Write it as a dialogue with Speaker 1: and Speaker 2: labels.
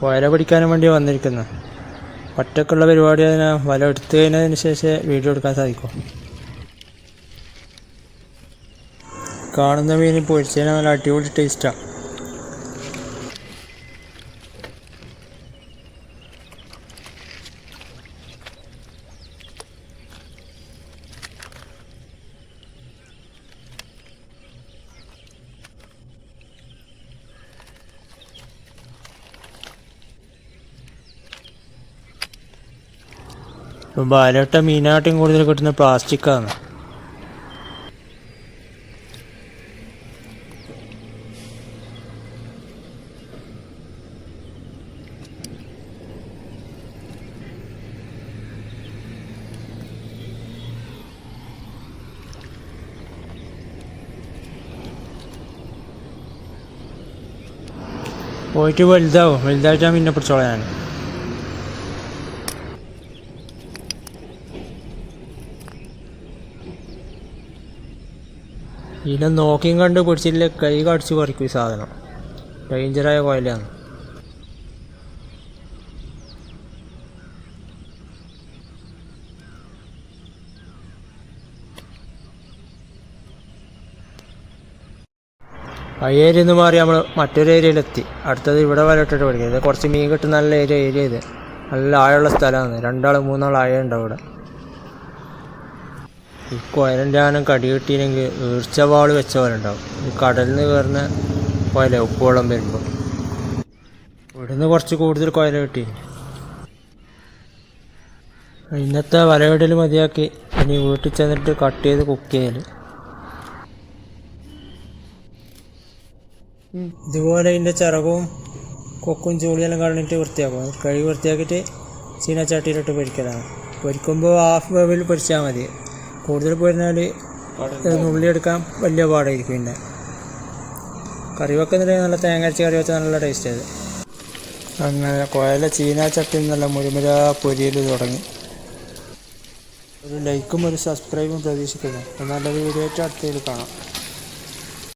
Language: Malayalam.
Speaker 1: കോയല പിടിക്കാനും വേണ്ടി വന്നിരിക്കുന്നു. ഒറ്റക്കുള്ള പരിപാടി അതിന് വല എടുത്തു കഴിഞ്ഞതിന് ശേഷം വീഡിയോ എടുക്കാൻ സാധിക്കും. കാണുന്ന മീൻ പൊരിച്ചതിന് നല്ല അടിപൊളി ടേസ്റ്റാണ് ഇപ്പം ബാലട്ട കൂടുതൽ കിട്ടുന്ന പ്ലാസ്റ്റിക്കാണ്. പോയിട്ട് വലുതാവും. വലുതായിട്ടാണ് പിന്നെ പിടിച്ചോളാം ഞാൻ. ഇതിനെ നോക്കിയും കണ്ട് പിടിച്ചില്ല കൈ കടിച്ച് പറിക്കും ഈ സാധനം. ഡേഞ്ചറായ കോയിലാണ്. ആ ഏരിയ മാറി നമ്മൾ മറ്റൊരു ഏരിയയിലെത്തി അടുത്തത് ഇവിടെ വലയിട്ടിട്ട് പഠിക്കുന്നത് കുറച്ച് മീൻ കിട്ടുന്ന നല്ല ഏരിയ ഏരിയ ഇത്. നല്ല ആഴമുള്ള സ്ഥലമാണ്. രണ്ടാൾ മൂന്നാൾ ആഴം ഉണ്ടാവും ഇവിടെ ഈ കോയലിന്റെ ആനം കടി കിട്ടിയില്ലെങ്കിൽ ഈർച്ചവാൾ വെച്ച പോലെ ഉണ്ടാവും. ഈ കടലിൽ നിന്ന് കയറുന്ന കോയല ഉപ്പുവെള്ളം വരുമ്പോൾ ഇവിടുന്ന് കുറച്ച് കൂടുതൽ കോയല കിട്ടി. ഇന്നത്തെ വലവിടൽ മതിയാക്കി. ഇനി വീട്ടിൽ ചെന്നിട്ട് കട്ട് ചെയ്ത് കുക്ക് ചെയ്യൽ ഇതുപോലെ ഇതിന്റെ ചിറകും കൊക്കും ചൂളിയെല്ലാം കളഞ്ഞിട്ട് വൃത്തിയാക്കും. കഴുകി വൃത്തിയാക്കിയിട്ട് ചീനച്ചട്ടിയിലിട്ട് പൊരിക്കലാണ്. പൊരിക്കുമ്പോൾ ഹാഫ് വേവിൽ പൊരിച്ചാൽ മതി. കൂടുതൽ പോയിരുന്നാൽ ഉള്ളിയെടുക്കാൻ വലിയ പാടായിരിക്കും പിന്നെ. കറി വെക്കുന്നുണ്ടെങ്കിൽ നല്ല തേങ്ങ അരച്ച് കറി വെച്ചാൽ നല്ല ടേസ്റ്റ് അത്. അങ്ങനെ കോയല ചീന ചട്ടി നല്ല മുരുമുര പൊരിയിൽ തുടങ്ങി. ഒരു ലൈക്കും ഒരു സബ്സ്ക്രൈബും പ്രതീക്ഷിക്കുന്നു. നല്ലൊരു വീഡിയോ ആയിട്ട് അടുത്തതിൽ കാണാം.